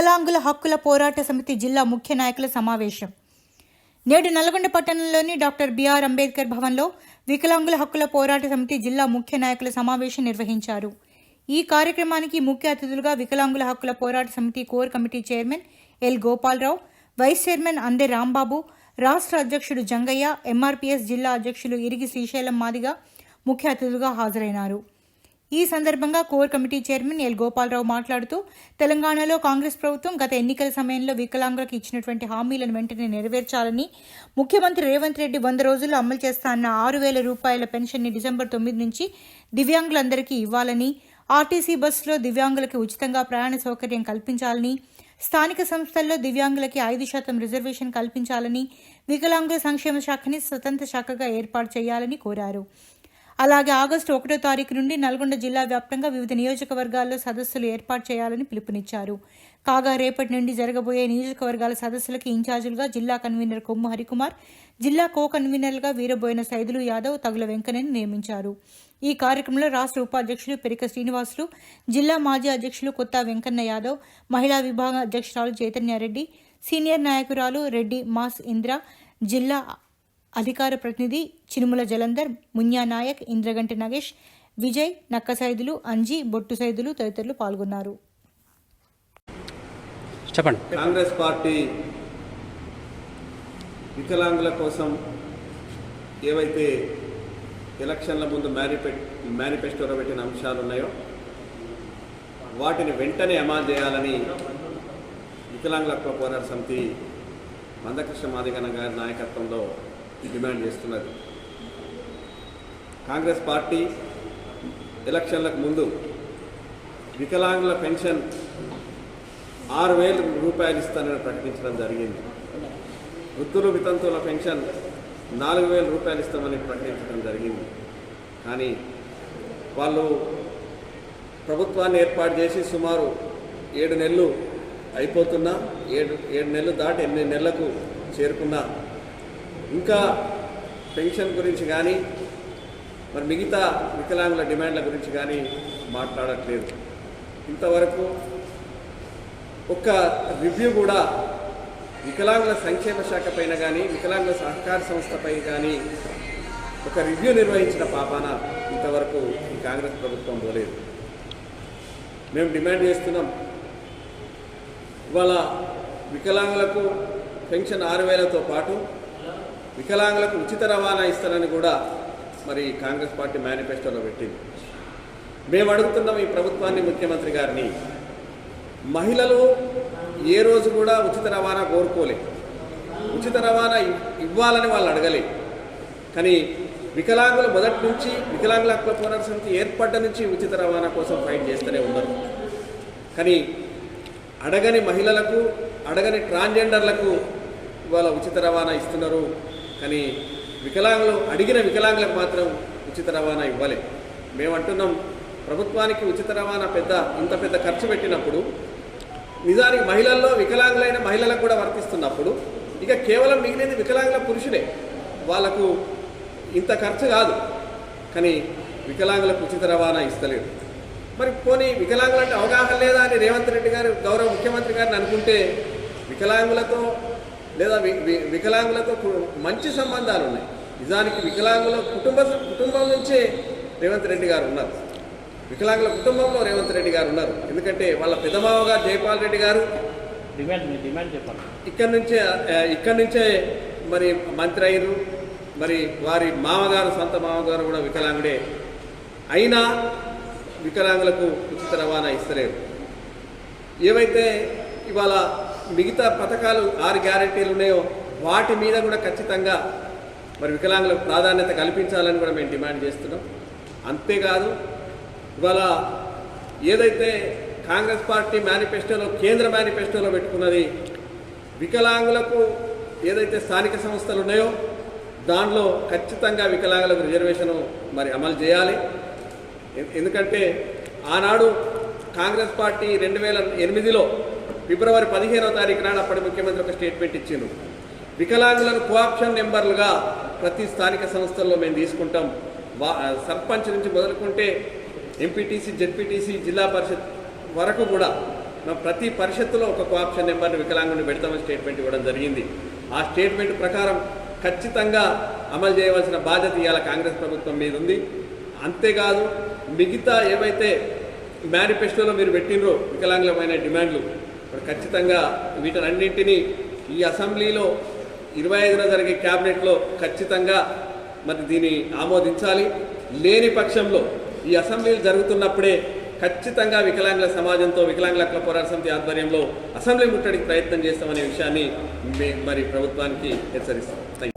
వికలాంగుల హక్కుల పోరాట సమితి జిల్లా ముఖ్య నాయకుల సమావేశం. నేడు నల్గొండ పట్టణంలోని డాక్టర్ బిఆర్ అంబేద్కర్ భవన్లో వికలాంగుల హక్కుల పోరాట సమితి జిల్లా ముఖ్య నాయకుల సమావేశం నిర్వహించారు. ఈ కార్యక్రమానికి ముఖ్య అతిథులుగా వికలాంగుల హక్కుల పోరాట సమితి core committee chairman L Gopalarao vice chairman Ande Rambabu రాష్ట్ర అధ్యక్షుడు జంగయ్య ఎంఆర్పీఎస్ జిల్లా అధ్యక్షులు ఇరిగి శ్రీశైలం మాదిగా ముఖ్య అతిథులుగా హాజరైనారు. ఈ సందర్భంగా core committee chairman L Gopalarao మాట్లాడుతూ తెలంగాణలో కాంగ్రెస్ ప్రభుత్వం గత ఎన్నికల సమయంలో వికలాంగులకు ఇచ్చినటువంటి హామీలను వెంటనే నెరవేర్చాలని ముఖ్యమంత్రి రేవంత్ రెడ్డి వంద రోజుల్లో అమలు చేస్తానన్న ఆరు వేల రూపాయల పెన్షన్ని డిసెంబర్ తొమ్మిది నుంచి దివ్యాంగులందరికీ ఇవ్వాలని ఆర్టీసీ బస్సులో దివ్యాంగులకు ఉచితంగా ప్రయాణ సౌకర్యం కల్పించాలని స్థానిక సంస్థల్లో దివ్యాంగులకి ఐదు శాతం రిజర్వేషన్ కల్పించాలని వికలాంగుల సంక్షేమ శాఖని స్వతంత్ర శాఖగా ఏర్పాటు చేయాలని కోరారు. అలాగే ఆగస్టు ఒకటో తారీఖు నుండి నల్గొండ జిల్లా వ్యాప్తంగా వివిధ నియోజకవర్గాల్లో సదస్సులు ఏర్పాటు చేయాలని పిలుపునిచ్చారు. కాగా రేపటి నుండి జరగబోయే నియోజకవర్గాల సదస్సులకు ఇన్ఛార్జీలుగా జిల్లా కన్వీనర్ కొమ్ము హరికుమార్ జిల్లా కో కన్వీనర్లుగా వీరబోయిన సైదులు యాదవ్ తగుల వెంకన్నని నియమించారు. ఈ కార్యక్రమంలో రాష్ట్ర ఉపాధ్యక్షులు పెరిక శ్రీనివాసులు జిల్లా మాజీ అధ్యక్షులు కొత్త వెంకన్న యాదవ్ మహిళా విభాగ అధ్యక్షురాలు చైతన్యారెడ్డి సీనియర్ నాయకురాలు రెడ్డి మాస్ ఇంద్ర జిల్లా అధికార ప్రతినిధి చినుముల జలంధర్ మున్యా నాయక్ ఇంద్రగంటి నగేష్ విజయ్ నక్క సైదులు అంజీ బొట్టు సైదులు తదితరులు పాల్గొన్నారు. చెప్పండి. కాంగ్రెస్ పార్టీ వికలాంగుల కోసం ఏవైతే ఎలక్షన్ల ముందు మేనిఫె మేనిఫెస్టోలో పెట్టిన అంశాలు ఉన్నాయో వాటిని వెంటనే అమలు చేయాలని వికలాంగుల హక్కుల పోరాట సమితి మందకృష్ణ మాదిగన గారి నాయకత్వంలో డిమాండ్ చేస్తున్నది కాంగ్రెస్ పార్టీ ఎలక్షన్లకు ముందు వికలాంగుల పెన్షన్ ఆరు వేల రూపాయలు ఇస్తానని ప్రకటించడం జరిగింది. వృద్ధులు వితంతువుల పెన్షన్ నాలుగు వేల రూపాయలు ఇస్తామని ప్రకటించడం జరిగింది. కానీ వాళ్ళు ప్రభుత్వాన్ని ఏర్పాటు చేసి సుమారు ఏడు నెలలు అయిపోతున్నా ఏడు ఏడు నెలలు దాటి ఎనిమిది నెలలకు చేరుకున్నా ఇంకా పెన్షన్ గురించి కానీ మరి మిగతా వికలాంగుల డిమాండ్ల గురించి కానీ మాట్లాడట్లేదు. ఇంతవరకు ఒక్క రివ్యూ కూడా వికలాంగుల సంక్షేమ శాఖ పైన కానీ వికలాంగుల సహకార సంస్థపై కానీ ఒక రివ్యూ నిర్వహించిన పాపాన ఇంతవరకు ఈ కాంగ్రెస్ ప్రభుత్వం పోలేదు. మేము డిమాండ్ చేస్తున్నాం. ఇవాళ వికలాంగులకు పెన్షన్ ఆరు వేలతో పాటు వికలాంగులకు ఉచిత రవాణా ఇస్తారని కూడా మరి కాంగ్రెస్ పార్టీ మేనిఫెస్టోలో పెట్టింది. మేము అడుగుతున్నాం ఈ ప్రభుత్వాన్ని ముఖ్యమంత్రి గారిని మహిళలు ఏ రోజు కూడా ఉచిత రవాణా కోరుకోలే. ఉచిత రవాణా ఇవ్వాలని వాళ్ళు అడగలే. కానీ వికలాంగులు మొదటి నుంచి వికలాంగుల హక్కుల పోరాట సమితి ఏర్పడ్డ నుంచి ఉచిత రవాణా కోసం ఫైట్ చేస్తూనే ఉన్నారు. కానీ అడగని మహిళలకు అడగని ట్రాన్స్జెండర్లకు ఇవాళ ఉచిత రవాణా ఇస్తున్నారు. కానీ వికలాంగులు అడిగిన వికలాంగులకు మాత్రం ఉచిత రవాణా ఇవ్వలే. మేము అంటున్నాం ప్రభుత్వానికి ఉచిత రవాణా పెద్ద ఇంత పెద్ద ఖర్చు పెట్టినప్పుడు నిజానికి మహిళల్లో వికలాంగులైన మహిళలకు కూడా వర్తిస్తున్నప్పుడు ఇక కేవలం మిగిలింది వికలాంగుల పురుషుడే వాళ్ళకు ఇంత ఖర్చు కాదు. కానీ వికలాంగులకు ఉచిత రవాణా ఇస్తలేదు. మరి పోనీ వికలాంగులంటే అవగాహన లేదా అని రేవంత్ రెడ్డి గారు గౌరవ ముఖ్యమంత్రి గారిని అనుకుంటే వికలాంగులతో లేదా వికలాంగులతో మంచి సంబంధాలు ఉన్నాయి. నిజానికి వికలాంగుల కుటుంబ కుటుంబం నుంచే రేవంత్ రెడ్డి గారు ఉన్నారు. వికలాంగుల కుటుంబంలో రేవంత్ రెడ్డి గారు ఉన్నారు. ఎందుకంటే వాళ్ళ పెదమావ గారు జైపాల్ రెడ్డి గారు. ఇక్కడి నుంచే ఇక్కడి నుంచే మరి మంత్రి అయ్యారు. మరి వారి మామగారు సొంత మామగారు కూడా వికలాంగుడే. అయినా వికలాంగులకు ఉచిత రవాణా ఇస్తలేరు. ఏవైతే ఇవాళ మిగతా పథకాలు ఆరు గ్యారెంటీలు ఉన్నాయో వాటి మీద కూడా ఖచ్చితంగా మరి వికలాంగులకు ప్రాధాన్యత కల్పించాలని కూడా మేము డిమాండ్ చేస్తున్నాం. అంతేకాదు ఇవాళ ఏదైతే కాంగ్రెస్ పార్టీ మేనిఫెస్టోలో కేంద్ర మేనిఫెస్టోలో పెట్టుకున్నది వికలాంగులకు ఏదైతే స్థానిక సంస్థలు ఉన్నాయో దానిలో ఖచ్చితంగా వికలాంగులకు రిజర్వేషన్ మరి అమలు చేయాలి. ఎందుకంటే ఆనాడు కాంగ్రెస్ పార్టీ రెండు వేల ఎనిమిదిలో ఫిబ్రవరి పదిహేనవ తారీఖు నాడు అప్పటి ముఖ్యమంత్రి ఒక స్టేట్మెంట్ ఇచ్చిండు. వికలాంగులను కోఆప్షన్ నెంబర్లుగా ప్రతి స్థానిక సంస్థల్లో మేము తీసుకుంటాం. వా సర్పంచ్ నుంచి మొదలుకుంటే ఎంపీటీసీ జెడ్పీటీసీ జిల్లా పరిషత్ వరకు కూడా మా ప్రతి పరిషత్తులో ఒక కోఆప్షన్ నెంబర్ని వికలాంగుని పెడతామని స్టేట్మెంట్ ఇవ్వడం జరిగింది. ఆ స్టేట్మెంట్ ప్రకారం ఖచ్చితంగా అమలు చేయవలసిన బాధ్యత ఇవాళ కాంగ్రెస్ ప్రభుత్వం మీద ఉంది. అంతేకాదు మిగతా ఏవైతే మేనిఫెస్టోలో మీరు పెట్టినరో వికలాంగులమైన డిమాండ్లు ఇప్పుడు ఖచ్చితంగా వీటన్నింటినీ ఈ అసెంబ్లీలో ఇరవై ఐదున జరిగే క్యాబినెట్లో ఖచ్చితంగా మరి దీన్ని ఆమోదించాలి. లేని పక్షంలో ఈ అసెంబ్లీలు జరుగుతున్నప్పుడే ఖచ్చితంగా వికలాంగుల సమాజంతో వికలాంగుల హక్కుల పోరాట సమితి ఆధ్వర్యంలో అసెంబ్లీ ముట్టడికి ప్రయత్నం చేస్తామనే విషయాన్ని మరి ప్రభుత్వానికి హెచ్చరిస్తాం. Thank you